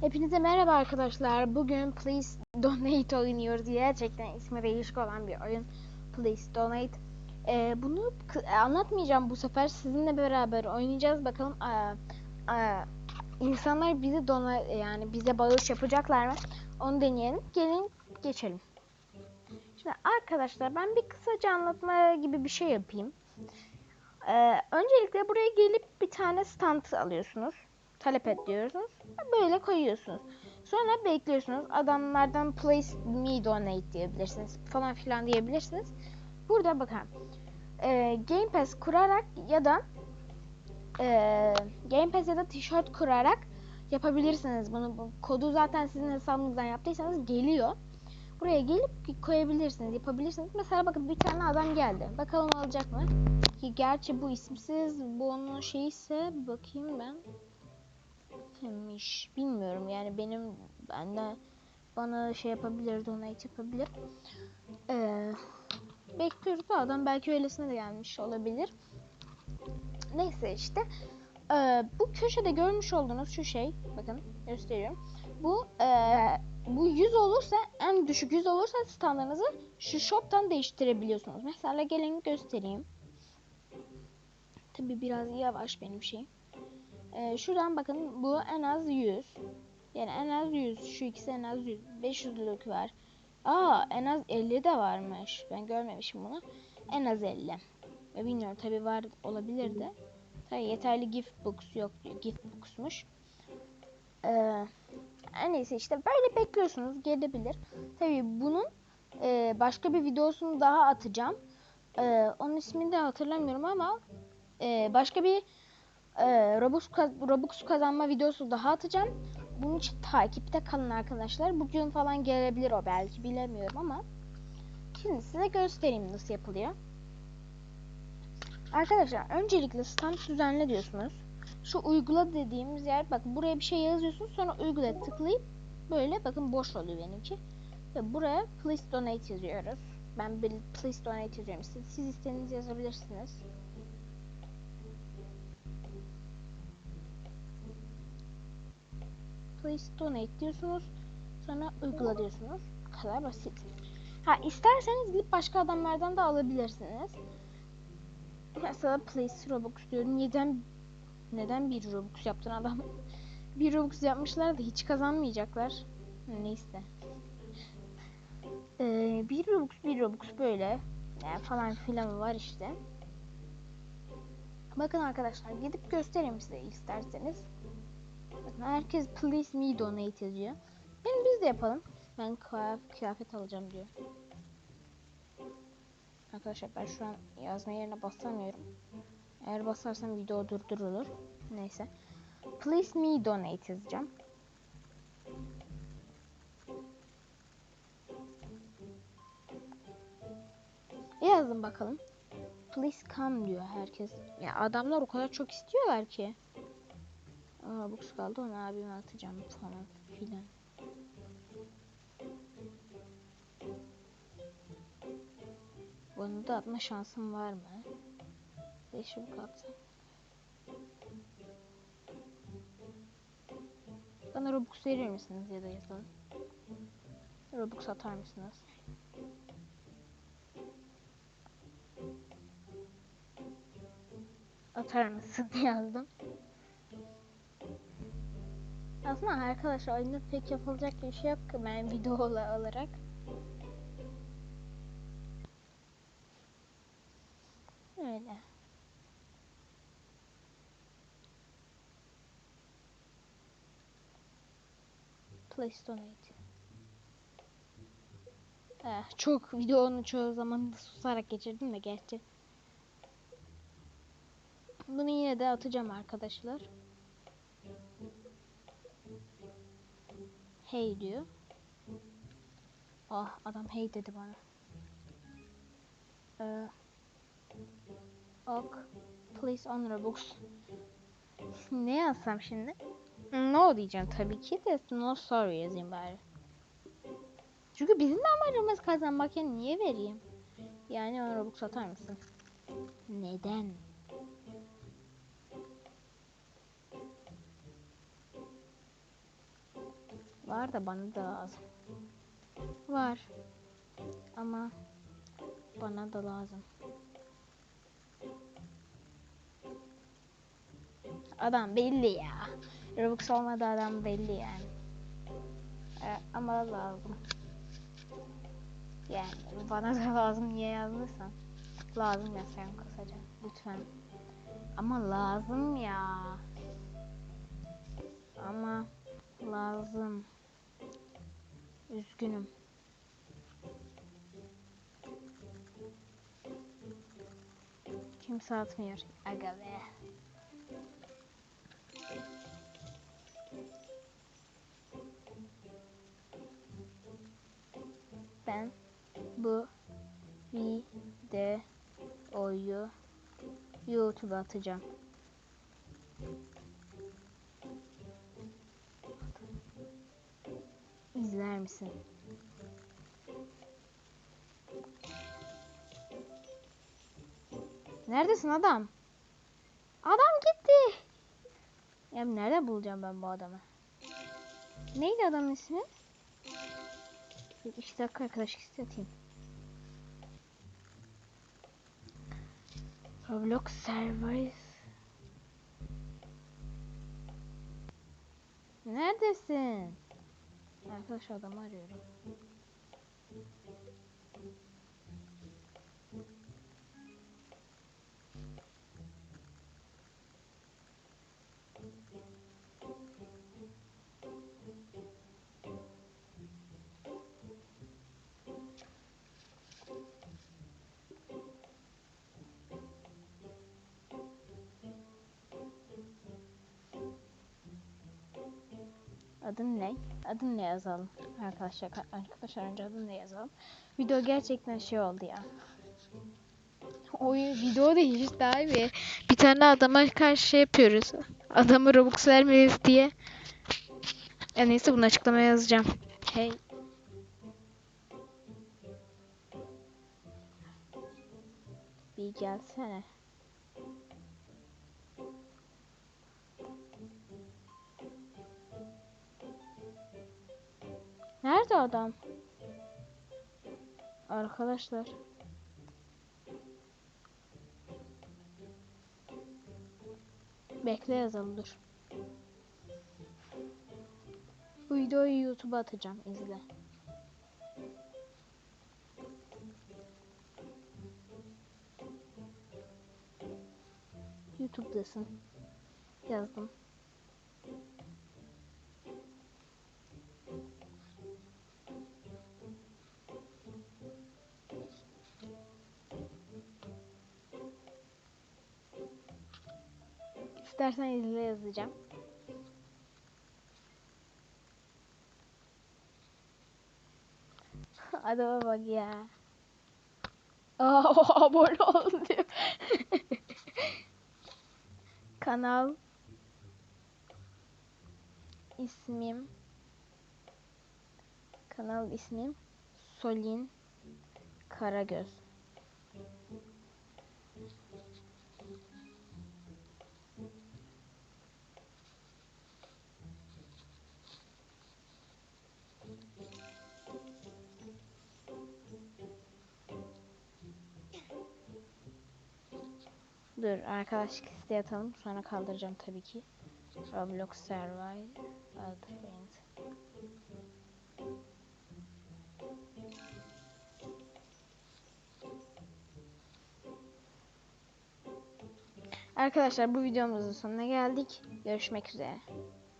Hepinize merhaba arkadaşlar. Bugün Please Donate oynuyoruz. Gerçekten ismi değişik olan bir oyun. Please Donate. Ee, bunu anlatmayacağım bu sefer. Sizinle beraber oynayacağız. Bakalım insanlar bizi dona yani bize bağış yapacaklar mı? Onu deneyelim. Gelin geçelim. Şimdi arkadaşlar ben bir kısaca anlatma gibi bir şey yapayım. Ee, öncelikle buraya gelip bir tane stand alıyorsunuz. Talep ediyorsunuz. Böyle koyuyorsunuz. Sonra bekliyorsunuz. Adamlardan place me donate diyebilirsiniz falan filan diyebilirsiniz. Burada bakın. Ee, Game Pass kurarak ya da ee, Game Pass ya da tişört kurarak yapabilirsiniz bunu. Bu kodu zaten sizin hesabınızdan yaptıysanız geliyor. Buraya gelip koyabilirsiniz, yapabilirsiniz. Mesela bakın bir tane adam geldi. Bakalım alacak mı? Ki gerçi bu isimsiz, bu onun şeyi ise bakayım ben. Kimmiş bilmiyorum yani benim benden bana şey yapabilir, donate yapabilir. Ee, bekliyoruz da adam belki öylesine de gelmiş olabilir. Neyse işte ee, bu köşede görmüş olduğunuz şu şey bakın gösteriyorum. Bu ee, bu 100 olursa en düşük 100 olursa standlarınızı şu shop'tan değiştirebiliyorsunuz. Mesela gelin göstereyim. Tabi biraz yavaş benim şeyim. Ee, şuradan bakın bu en az 100. Yani en az 100. Şu ikisi en az 100. 500'lük var. Aa en az 50 de varmış. Ben görmemişim bunu. En az 50. Ve bilmiyorum tabi var olabilir de. Tabi yeterli gift books yok diyor. Gift books'muş. Ee, neyse işte böyle bekliyorsunuz. Gelebilir. Tabi bunun e, başka bir videosunu daha atacağım. Ee, onun ismini de hatırlamıyorum ama e, başka bir e, Robux, Robux kazanma videosu daha atacağım. Bunun için takipte kalın arkadaşlar. Bugün falan gelebilir o belki bilemiyorum ama. Şimdi size göstereyim nasıl yapılıyor. Arkadaşlar öncelikle stand düzenle diyorsunuz. Şu uygula dediğimiz yer bak buraya bir şey yazıyorsunuz sonra uygula tıklayıp böyle bakın boş oluyor benimki. Ve buraya please donate yazıyoruz. Ben bir please donate yazıyorum. Siz, siz istediğinizi yazabilirsiniz. Please donate diyorsunuz. Sonra uygula diyorsunuz. Bu kadar basit. Ha isterseniz gidip başka adamlardan da alabilirsiniz. Mesela please Robux diyorum. Neden neden bir Robux yaptın adam? bir Robux yapmışlar da hiç kazanmayacaklar. Neyse. Ee, bir Robux bir Robux böyle yani falan filan var işte. Bakın arkadaşlar gidip göstereyim size isterseniz. Herkes please me donate yazıyor. Yani biz de yapalım. Ben kıyaf- kıyafet alacağım diyor. Arkadaşlar ben şu an yazma yerine basamıyorum. Eğer basarsam video durdurulur. Neyse. Please me donate yazacağım. Yazın bakalım. Please come diyor herkes. Ya adamlar o kadar çok istiyorlar ki. Box kaldı onu abime atacağım falan filan. Bunu da atma şansım var mı? Beşim atsam. Bana Robux verir misiniz ya da yazalım. Robux atar mısınız? Atar mısın yazdım. Aslında arkadaşlar oyunda pek yapılacak bir şey yok ki ben video ola- olarak. Öyle. Please donate. Eh, çok videonun çoğu zamanında susarak geçirdim de gerçi. Bunu yine de atacağım arkadaşlar. Hey diyor. Ah adam hey dedi bana. Ee, ok. Please on Robux. ne yazsam şimdi? No diyeceğim tabii ki de no sorry yazayım bari. Çünkü bizim de amacımız kazanmak ya niye vereyim? Yani on Robux atar mısın? Neden? Var da bana da lazım. Var. Ama bana da lazım. Adam belli ya. Robux olmadı adam belli yani. Ee, ama lazım. Yani bana da lazım niye yazdıysan. Lazım ya sen kısaca. Lütfen. Ama lazım ya. Ama lazım. Üzgünüm. Kimse atmıyor. Aga be. Ben bu videoyu YouTube'a atacağım. İzler misin? Neredesin adam? Adam gitti. Ya nerede bulacağım ben bu adamı? Neydi adamın ismi? Bir iki dakika arkadaş atayım. Roblox servers. Neredesin? Arkadaş adamı arıyorum. Adın ne? Adın ne yazalım? Arkadaşlar arkadaşlar önce adın ne yazalım? Video gerçekten şey oldu ya. Oyun video değil hiç daha iyi. Bir tane adama karşı şey yapıyoruz. Adamı Robux vermeyiz diye. Ya neyse bunu açıklamaya yazacağım. Hey. Bir gelsene. Nerede adam? Arkadaşlar. Bekle yazalım dur. Bu videoyu YouTube'a atacağım izle. YouTube'dasın. Yazdım. İstersen izle yazacağım. Adama bak ya. Aa, abone ol diyor. Kanal ismim Kanal ismim Solin Karagöz. Dur arkadaşlık isteği atalım sonra kaldıracağım tabii ki. Roblox Survive Advent. Arkadaşlar bu videomuzun sonuna geldik. Görüşmek üzere.